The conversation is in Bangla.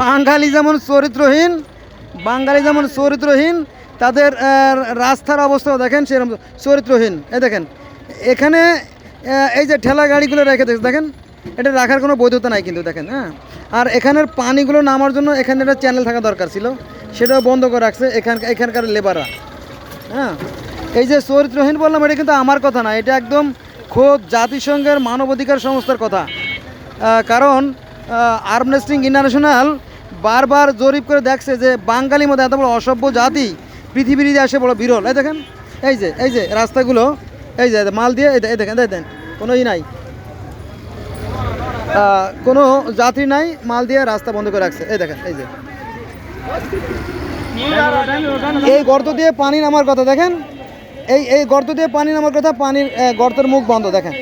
বাঙালি যেমন চরিত্রহীন, বাঙালি যেমন চরিত্রহীন, তাদের রাস্তার অবস্থাও দেখেন সেরকম। চরিত্রহীন। এ দেখেন, এখানে এই যে ঠেলা গাড়িগুলো রেখে দেখেন দেখেন, এটা রাখার কোনো বৈধতা নাই কিন্তু, দেখেন হ্যাঁ? আর এখানের পানিগুলো নামার জন্য এখানে একটা চ্যানেল থাকা দরকার ছিল, সেটাও বন্ধ করে রাখছে এখান, এখানকার লেবাররা হ্যাঁ? এই যে চরিত্রহীন বললাম, এটা কিন্তু আমার কথা না, এটা একদম খোদ জাতিসংঘের মানবাধিকার সংস্থার কথা। কারণ আর্মনেস্টিং ইন্টারন্যাশনাল বারবার জরিপ করে দেখছে যে বাঙালির মধ্যে এত বড় অসভ্য জাতি পৃথিবীর আসে বড় বিরল। এই দেখেন, এই যে এই যে রাস্তাগুলো, এই যে মাল দিয়ে, এই দেখেন, এই দেন, কোনো ই নাই। কোনো যাত্রী নাই, মাল দিয়ে রাস্তা বন্ধ করে রাখছে। এই দেখেন, এই যে। এই গর্ত দিয়ে পানি নামার কথা, দেখেন? এই এই গর্ত দিয়ে পানি নামার কথা, পানির গর্তের মুখ বন্ধ, দেখেন।